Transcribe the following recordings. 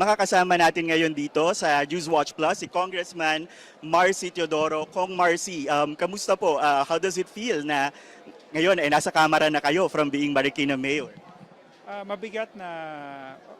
makakasama natin ngayon dito sa News Watch Plus si Congressman Marcy Teodoro. Kong Marcy, um, kamusta po? Uh, how does it feel na ngayon ay nasa kamera na kayo from being Marikina Mayor? Ah, mabigat na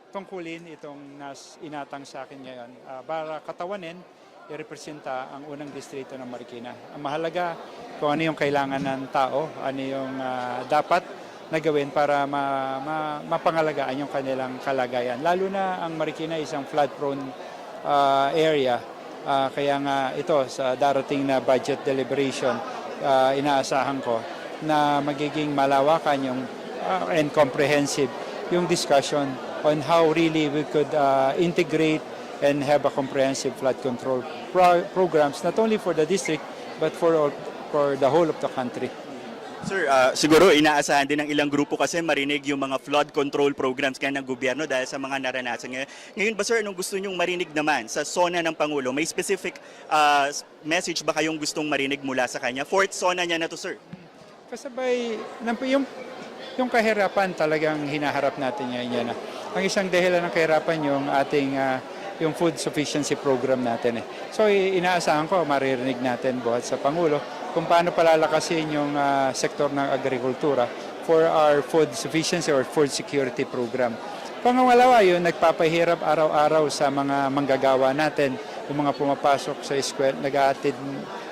tungkulin itong nas inatang sa akin ngayon Ah, para katawanin i-representa ang unang distrito ng Marikina. Ang mahalaga kung ano yung kailangan ng tao, ano yung ah, dapat na gawin para ma, ma, mapangalagaan yung kanilang kalagayan. Lalo na ang Marikina isang flood-prone ah, area. Ah, kaya nga ito sa darating na budget deliberation, ah, inaasahan ko na magiging malawakan yung uh, and comprehensive yung discussion on how really we could uh, integrate and have a comprehensive flood control pro- programs not only for the district but for all, for the whole of the country. Sir, uh, siguro inaasahan din ng ilang grupo kasi marinig yung mga flood control programs kaya ng gobyerno dahil sa mga naranasan ngayon. Ngayon ba sir, anong gusto nyong marinig naman sa zona ng Pangulo? May specific uh, message ba kayong gustong marinig mula sa kanya? Fourth zona niya na to sir. Kasabay, ng- yung, yung kahirapan talagang hinaharap natin ngayon yan. ah. Ang isang dahilan ng kahirapan yung ating ah, yung food sufficiency program natin. Eh. So inaasahan ko maririnig natin buhat sa Pangulo kung paano palalakasin yung ah, sektor ng agrikultura for our food sufficiency or food security program. Pangalawa yun, nagpapahirap araw-araw sa mga manggagawa natin, yung mga pumapasok sa eskwela, nag-aatid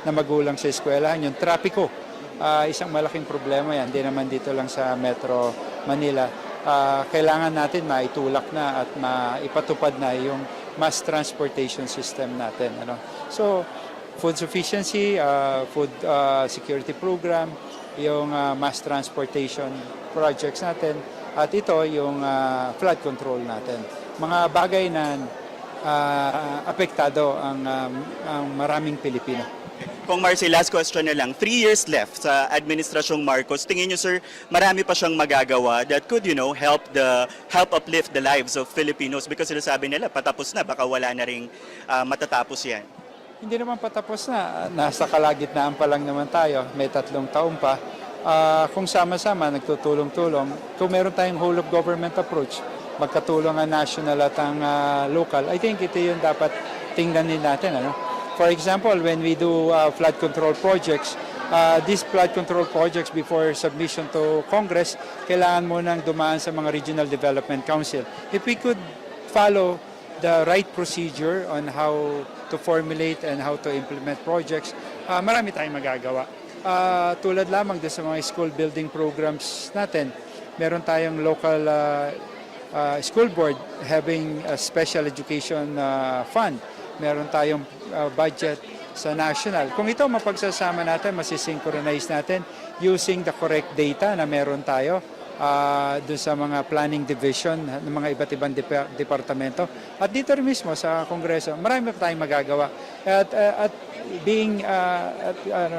na magulang sa eskwelahan, yung trapiko. Ah, isang malaking problema yan, hindi naman dito lang sa Metro Manila. Ah, kailangan natin maitulak na at maipatupad na yung mass transportation system natin. Ano? So, food sufficiency, ah, food ah, security program, yung ah, mass transportation projects natin, at ito yung ah, flood control natin. Mga bagay na ah, apektado ang, um, ang maraming Pilipino. Kung Marcy, last question na lang. Three years left sa Administrasyong Marcos. Tingin niyo, sir, marami pa siyang magagawa that could, you know, help the help uplift the lives of Filipinos because sinasabi nila, patapos na, baka wala na ring ah, matatapos yan. Hindi naman patapos na. Nasa kalagitnaan pa lang naman tayo. May tatlong taon pa. Ah, kung sama-sama, nagtutulong-tulong, kung meron tayong whole of government approach, magkatulong ang national at ang ah, local, I think ito yung dapat tingnan din natin. Ano? For example, when we do ah, flood control projects, ah, these flood control projects before submission to Congress, kailangan mo nang dumaan sa mga Regional Development Council. If we could follow the right procedure on how to formulate and how to implement projects, ah, marami tayong magagawa. Ah, tulad lamang sa mga school building programs natin, meron tayong local ah, ah, school board having a special education ah, fund. Meron tayong ah, budget sa national. Kung ito mapagsasama natin, masisynchronize natin using the correct data na meron tayo, uh, doon sa mga planning division ng mga iba't ibang depa- departamento. At dito rin mismo sa Kongreso, marami pa tayong magagawa. At, uh, at being uh, at, ano,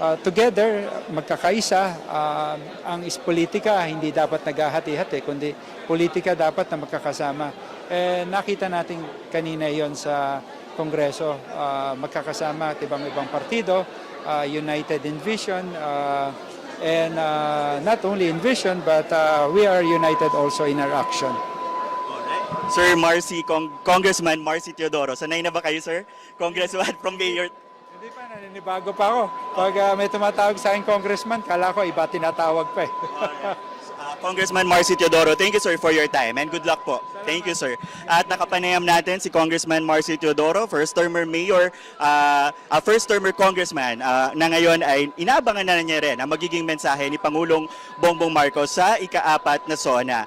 uh, together, magkakaisa, uh, ang is politika hindi dapat naghahati-hati, kundi politika dapat na magkakasama. Eh, nakita natin kanina yon sa Kongreso, uh, magkakasama at ibang-ibang partido, uh, united in vision, uh, and uh, not only in vision, but uh, we are united also in our action. Sir Marcy, Cong- Congressman Marcy Teodoro, sanay na ba kayo, sir? Congressman from Mayor Hindi pa, naninibago pa ako. Pag uh, may tumatawag sa akin congressman, kala ko iba tinatawag pa eh. Congressman Marcy Teodoro, thank you sir for your time and good luck po. Thank you sir. At nakapanayam natin si Congressman Marcy Teodoro, first termer mayor, uh, uh, first termer congressman uh, na ngayon ay inaabangan na niya rin ang magiging mensahe ni Pangulong Bongbong Marcos sa ikaapat na SONA.